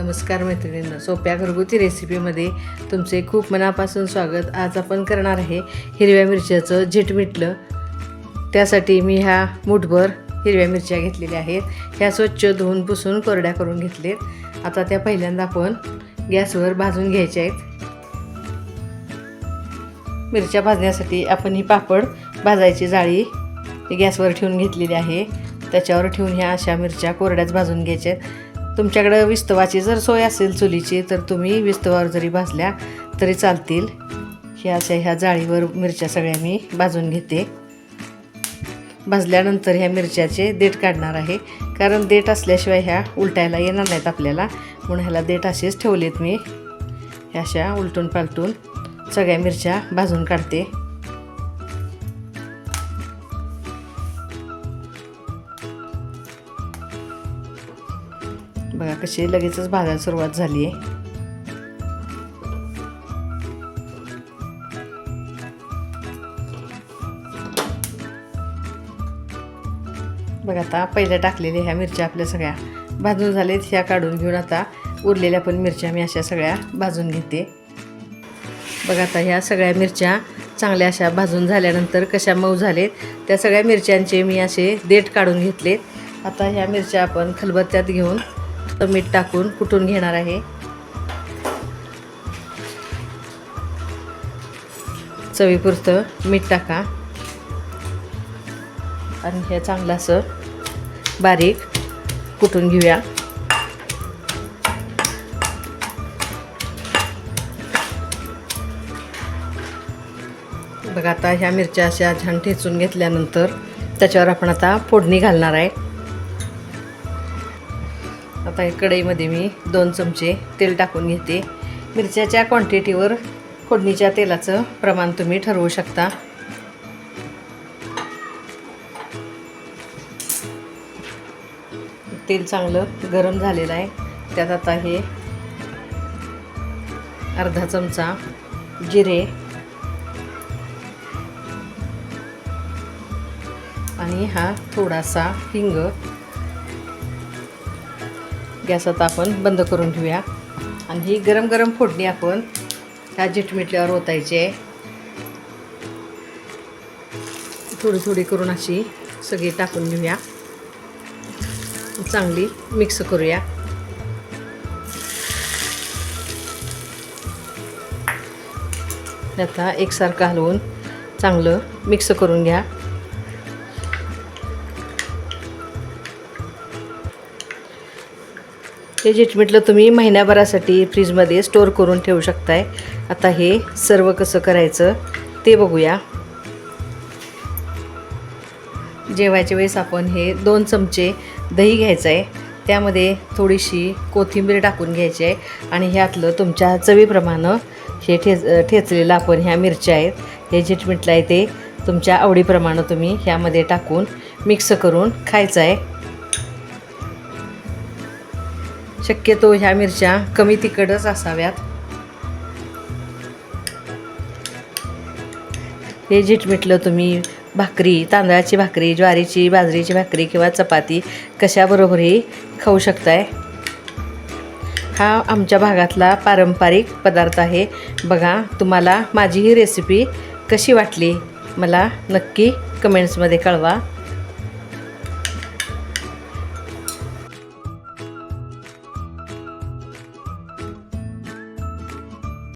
नमस्कार मैत्रिणींना सोप्या घरगुती रेसिपीमध्ये तुमचे खूप मनापासून स्वागत. आज आपण करणार आहे हिरव्या मिरच्याचं झिटमिटलं त्यासाठी मी ह्या मुठभर हिरव्या मिरच्या घेतलेल्या आहेत. ह्या स्वच्छ धुवून पुसून कोरड्या करून घेतलेत. आता त्या पहिल्यांदा आपण गॅसवर भाजून घ्यायच्या आहेत. मिरच्या भाजण्यासाठी आपण ही पापड भाजायची जाळी गॅसवर ठेवून घेतलेली आहे. त्याच्यावर ठेवून ह्या अशा मिरच्या कोरड्याच भाजून घ्यायच्या आहेत. तुमच्याकडं विस्तवाची जर सोय असेल चुलीची तर तुम्ही विस्तवावर जरी भाजल्या तरी चालतील. ह्या अशा ह्या जाळीवर मिरच्या सगळ्या मी भाजून घेते. भाजल्यानंतर ह्या मिरच्याचे देठ काढणार आहे. कारण देठ असल्याशिवाय ह्या उलटायला येणार नाहीत आपल्याला. म्हणून ह्याला देठ असेच ठेवलेत मी. ह्या अशा उलटून पालटून सगळ्या मिरच्या भाजून काढते. बघा कशी लगेचच भाजायला सुरुवात झाली आहे बघा आता पहिल्या टाकलेल्या ह्या मिरच्या आपल्या सगळ्या भाजून झालेत ह्या काढून घेऊन आता उरलेल्या पण मिरच्या मी अशा सगळ्या भाजून घेते. बघा आता ह्या सगळ्या मिरच्या चांगल्या अशा भाजून झाल्यानंतर कशा मऊ झालेत त्या सगळ्या मिरच्यांचे मी असे देठ काढून घेतलेत. आता ह्या मिरच्या आपण खलबत्त्यात घेऊन मीठ टाकून कुटून घेणार आहे? चवीपुरतं मीठ टाका. आणि हे चांगलं असं बारीक कुटून घेऊया. बघा आता ह्या मिरच्या अशा छान ठेचून घेतल्यानंतर त्याच्यावर आपण आता फोडणी घालणार आहे. आता हे कढईमध्ये मी दोन चमचे तेल टाकून घेते. मिरच्याच्या क्वांटिटीवर फोडणीच्या तेलाचं प्रमाण तुम्ही ठरवू शकता. तेल चांगलं गरम झालेलं आहे. त्यात आता हे अर्धा चमचा जिरे आणि हा थोडासा हिंग गॅस आता आपण बंद करून घेऊया आणि ही गरम गरम फोडणी आपण ह्या जिटमिटल्यावर ओतायची आहे. थोडी थोडी करून अशी सगळी टाकून घेऊया. चांगली मिक्स करूया. आता एकसारखं हलवून चांगलं मिक्स करून घ्या. हे जिटमिटलं तुम्ही महिन्याभरासाठी फ्रीजमध्ये स्टोअर करून ठेवू शकताय. आता हे सर्व कसं करायचं ते बघूया. जेवायच्या वेळेस आपण हे दोन चमचे दही घ्यायचं आहे त्यामध्ये थोडीशी कोथिंबीर टाकून घ्यायची आहे. आणि ह्यातलं तुमच्या चवीप्रमाणे हे ठेच ठेचलेलं आपण ह्या मिरच्या आहेत. हे जिटमिटलं आहे ते तुमच्या आवडीप्रमाणे तुम्ही ह्यामध्ये टाकून मिक्स करून खायचं आहे शक्यतो ह्या मिरच्या कमी तिखटच असाव्यात. हे जिटमिटलं तुम्ही भाकरी तांदळाची भाकरी ज्वारीची बाजरीची भाकरी किंवा चपाती कशाबरोबरही खाऊ शकताय. हा आमच्या भागातला पारंपरिक पदार्थ आहे. बघा तुम्हाला माझी ही रेसिपी कशी वाटली? मला नक्की कमेंट्समध्ये कळवा.